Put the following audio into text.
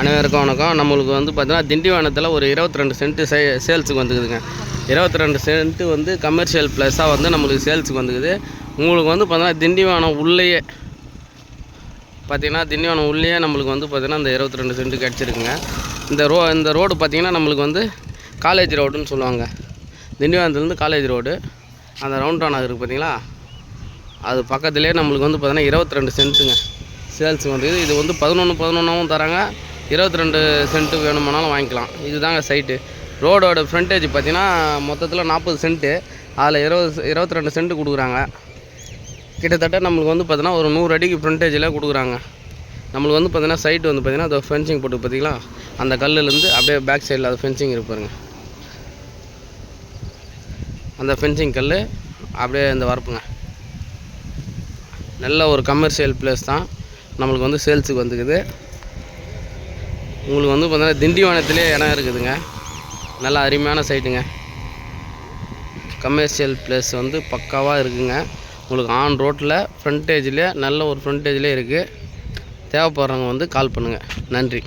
அனைவருக்கும் வணக்கம். நம்மளுக்கு வந்து பார்த்தீங்கன்னா திண்டிவனத்தில் ஒரு இருபத்தி ரெண்டு சென்ட்டு சே சேல்ஸுக்கு வந்துக்குதுங்க. இருபத்தி ரெண்டு சென்ட்டு வந்து கமர்ஷியல் ப்ளஸ்ஸாக வந்து நம்மளுக்கு சேல்ஸுக்கு வந்துக்குது. உங்களுக்கு வந்து பார்த்தீங்கன்னா திண்டிவனம் உள்ளேயே பார்த்தீங்கன்னா திண்டிவனம் உள்ளேயே நம்மளுக்கு வந்து பார்த்தீங்கன்னா இந்த இருபத்தி ரெண்டு சென்ட்டு கிடச்சிருக்குங்க. இந்த ரோ இந்த ரோடு பார்த்திங்கன்னா நம்மளுக்கு வந்து காலேஜ் ரோடுன்னு சொல்லுவாங்க. திண்டிவனத்துலேருந்து காலேஜ் ரோடு அந்த ரவுண்ட் டவுன் இருக்குது பார்த்தீங்களா அது பக்கத்துலேயே நம்மளுக்கு வந்து பார்த்திங்கன்னா இருபத்தி ரெண்டு சென்ட்டுங்க சேல்ஸுக்கு வந்து இது வந்து பதினொன்று பதினொன்றாவும் தராங்க. இருபத்தி ரெண்டு சென்ட்டு வேணுமானாலும் வாங்கிக்கலாம். இதுதாங்க சைட்டு ரோடோட ஃப்ரண்டேஜ் பார்த்தீங்கன்னா மொத்தத்தில் நாற்பது சென்ட்டு அதில் இருபது இருபத்தி ரெண்டு சென்ட்டு கொடுக்குறாங்க. கிட்டத்தட்ட நம்மளுக்கு வந்து பார்த்தீங்கன்னா ஒரு நூறு அடிக்கு ஃப்ரண்டேஜில் கொடுக்குறாங்க. நம்மளுக்கு வந்து பார்த்தீங்கன்னா சைட்டு வந்து பார்த்தீங்கன்னா அது ஃபென்சிங் போட்டு பார்த்தீங்களா? அந்த கல்லுலேருந்து அப்படியே பேக் சைடில் அது ஃபென்சிங் இருப்பாருங்க அந்த ஃபென்சிங் கல் அப்படியே இந்த வரப்புங்க. நல்ல ஒரு கமர்ஷியல் பிளேஸ் தான். நம்மளுக்கு வந்து சேல்ஸுக்கு வந்துக்குது உங்களுக்கு வந்து பார்த்தீங்கன்னா திண்டிவனத்திலே இடம் இருக்குதுங்க. நல்ல அருமையான சைட்டுங்க கமர்ஷியல் பிளேஸ் வந்து பக்காவாக இருக்குங்க. உங்களுக்கு ஆன் ரோட்டில் ஃப்ரண்டேஜில் நல்ல ஒரு ஃப்ரண்டேஜில் இருக்குது தேவைப்படுறவங்க வந்து கால் பண்ணுங்கள் நன்றி.